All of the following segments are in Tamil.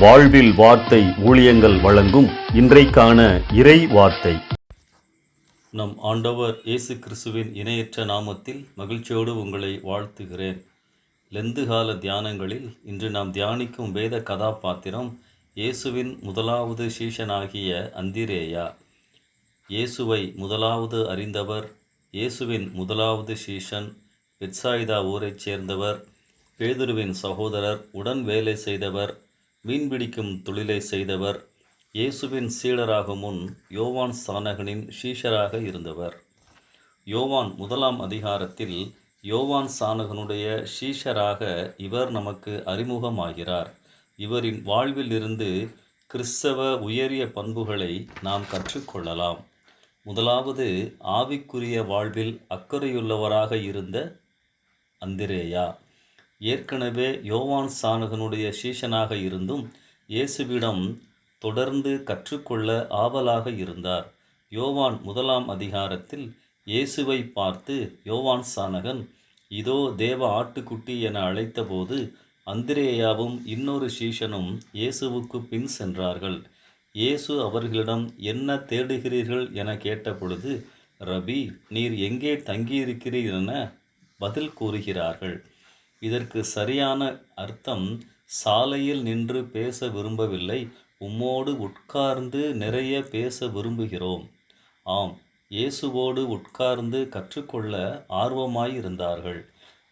வாழ்வில் வார்த்தை ஊழியங்கள் வழங்கும் இன்றைக்கான இறை வார்த்தை. நம் ஆண்டவர் இயேசு கிறிஸ்துவின் இணையற்ற நாமத்தில் மகிழ்ச்சியோடு உங்களை வாழ்த்துகிறேன். லெந்து கால தியானங்களில் இன்று நாம் தியானிக்கும் வேத கதாபாத்திரம் இயேசுவின் முதலாவது சீஷனாகிய அந்திரேயா. இயேசுவை முதலாவது அறிந்தவர் இயேசுவின் முதலாவது சீஷன் பெட்சாயிதா ஊரைச் சேர்ந்தவர் பேதுருவின் சகோதரர் உடன் வேலை செய்தவர் மீன்பிடிக்கும் தொழிலை செய்தவர் இயேசுவின் சீடராக முன் யோவான் சானகனின் ஷீஷராக இருந்தவர். யோவான் முதலாம் அதிகாரத்தில் யோவான் சானகனுடைய ஷீஷராக இவர் நமக்கு அறிமுகமாகிறார். இவரின் வாழ்வில் இருந்து கிறிஸ்தவ உயரிய பண்புகளை நாம் கற்றுக்கொள்ளலாம். முதலாவது ஆவிக்குரிய வாழ்வில் அக்கறையுள்ளவராக இருந்த அந்திரேயா. ஏற்கனவே யோவான் சானகனுடைய சீஷனாக இருந்தும் இயேசுவிடம் தொடர்ந்து கற்றுக்கொள்ள ஆவலாக இருந்தார். யோவான் முதலாம் அதிகாரத்தில் இயேசுவை பார்த்து யோவான் சானகன் இதோ தேவ ஆட்டுக்குட்டி என அழைத்தபோது அந்திரேயாவும் இன்னொரு சீஷனும் இயேசுவுக்கு பின் சென்றார்கள். இயேசு அவர்களிடம் என்ன தேடுகிறீர்கள்? என கேட்டபொழுது ரபி நீர் எங்கே தங்கியிருக்கிறீர் என பதில் கூறுகிறார்கள். இதற்கு சரியான அர்த்தம் சாலையில் நின்று பேச விரும்பவில்லை. உம்மோடு உட்கார்ந்து நிறைய பேச விரும்புகிறோம். ஆம் இயேசுவோடு உட்கார்ந்து கற்றுக்கொள்ள ஆர்வமாயிருந்தார்கள்.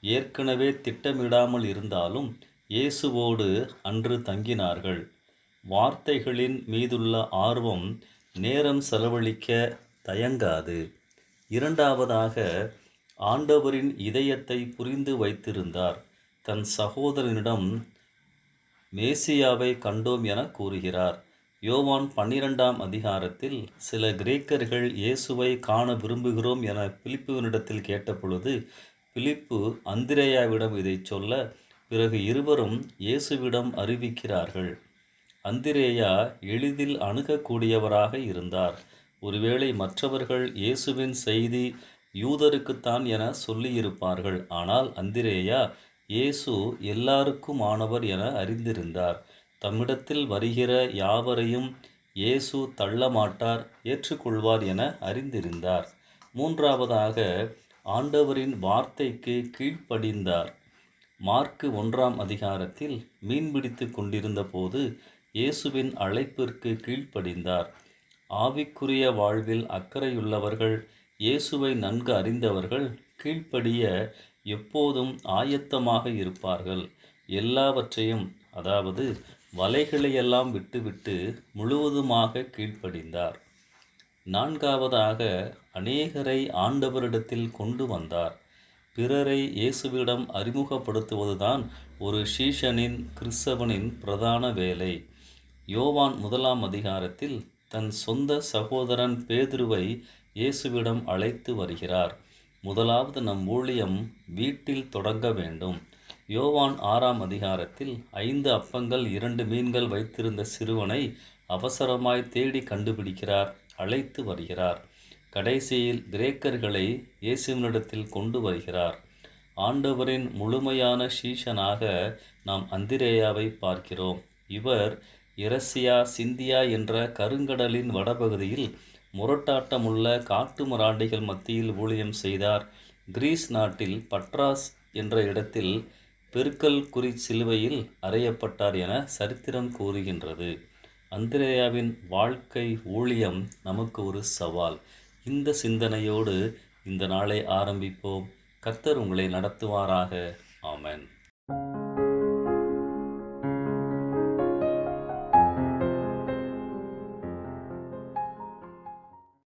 ஏற்கனவே திட்டமிடாமல் இருந்தாலும் இயேசுவோடு அன்று தங்கினார்கள். வார்த்தைகளின் மீதுள்ள ஆர்வம் நேரம் செலவழிக்க தயங்காது. இரண்டாவதாக ஆண்டவரின் இதயத்தை புரிந்து வைத்திருந்தார். தன் சகோதரனிடம் மேசியாவை கண்டோம் என கூறுகிறார். யோவான் பன்னிரெண்டாம் அதிகாரத்தில் சில கிரேக்கர்கள் இயேசுவை காண விரும்புகிறோம் என பிலிப்புவினிடத்தில் கேட்டபொழுது பிலிப்பு அந்திரேயாவிடம் இதை சொல்ல பிறகு இருவரும் இயேசுவிடம் அறிவிக்கிறார்கள். அந்திரேயா எளிதில் அணுகக்கூடியவராக இருந்தார். ஒருவேளை மற்றவர்கள் இயேசுவின் செய்தி யூதருக்குத்தான் என சொல்லியிருப்பார்கள். ஆனால் அந்திரேயா இயேசு எல்லாருக்கும் ஆனவர் என அறிந்திருந்தார். தம்மிடத்தில் வருகிற யாவரையும் இயேசு தள்ள மாட்டார் ஏற்றுக்கொள்வார் என அறிந்திருந்தார். மூன்றாவதாக ஆண்டவரின் வார்த்தைக்கு கீழ்ப்படிந்தார். மார்க்கு ஒன்றாம் அதிகாரத்தில் மீன்பிடித்து கொண்டிருந்த போது இயேசுவின் அழைப்பிற்கு கீழ்ப்படிந்தார். ஆவிக்குரிய வாழ்வில் அக்கறையுள்ளவர்கள் இயேசுவை நன்கு அறிந்தவர்கள் கீழ்ப்படிய எப்போதும் ஆயத்தமாக இருப்பார்கள். எல்லாவற்றையும் அதாவது வலைகளையெல்லாம் விட்டுவிட்டு முழுவதுமாக கீழ்ப்படிந்தார். நான்காவதாக அநேகரை ஆண்டவரிடத்தில் கொண்டு வந்தார். பிறரை இயேசுவிடம் அறிமுகப்படுத்துவதுதான் ஒரு ஷீஷனின் கிறிஸ்தவனின் பிரதான வேலை. யோவான் முதலாம் அதிகாரத்தில் தன் சொந்த சகோதரன் பேதுருவை இயேசுவிடம் அழைத்து வருகிறார். முதலாவது நம் ஊழியம் வீட்டில் தொடங்க வேண்டும். யோவான் ஆறாம் அதிகாரத்தில் ஐந்து அப்பங்கள் இரண்டு மீன்கள் வைத்திருந்த சிறுவனை அவசரமாய் தேடி கண்டுபிடிக்கிறார் அழைத்து வருகிறார். கடைசியில் கிரேக்கர்களை இயேசுவினிடத்தில் கொண்டு வருகிறார். ஆண்டவரின் முழுமையான சீஷனாக நாம் அந்திரேயாவை பார்க்கிறோம். இவர் இரசியா சிந்தியா என்ற கருங்கடலின் வடபகுதியில் முரட்டாட்டமுள்ள காட்டு மராண்டிகள் மத்தியில் ஊழியம் செய்தார். கிரீஸ் நாட்டில் பட்ராஸ் என்ற இடத்தில் பெருக்கல் குறி சிலுவையில் அறையப்பட்டார் என சரித்திரம் கூறுகின்றது. அந்திரேயாவின் வாழ்க்கை ஊழியம் நமக்கு ஒரு சவால். இந்த சிந்தனையோடு இந்த நாளை ஆரம்பிப்போம். கர்த்தர் உங்களை நடத்துவாராக. ஆமன்.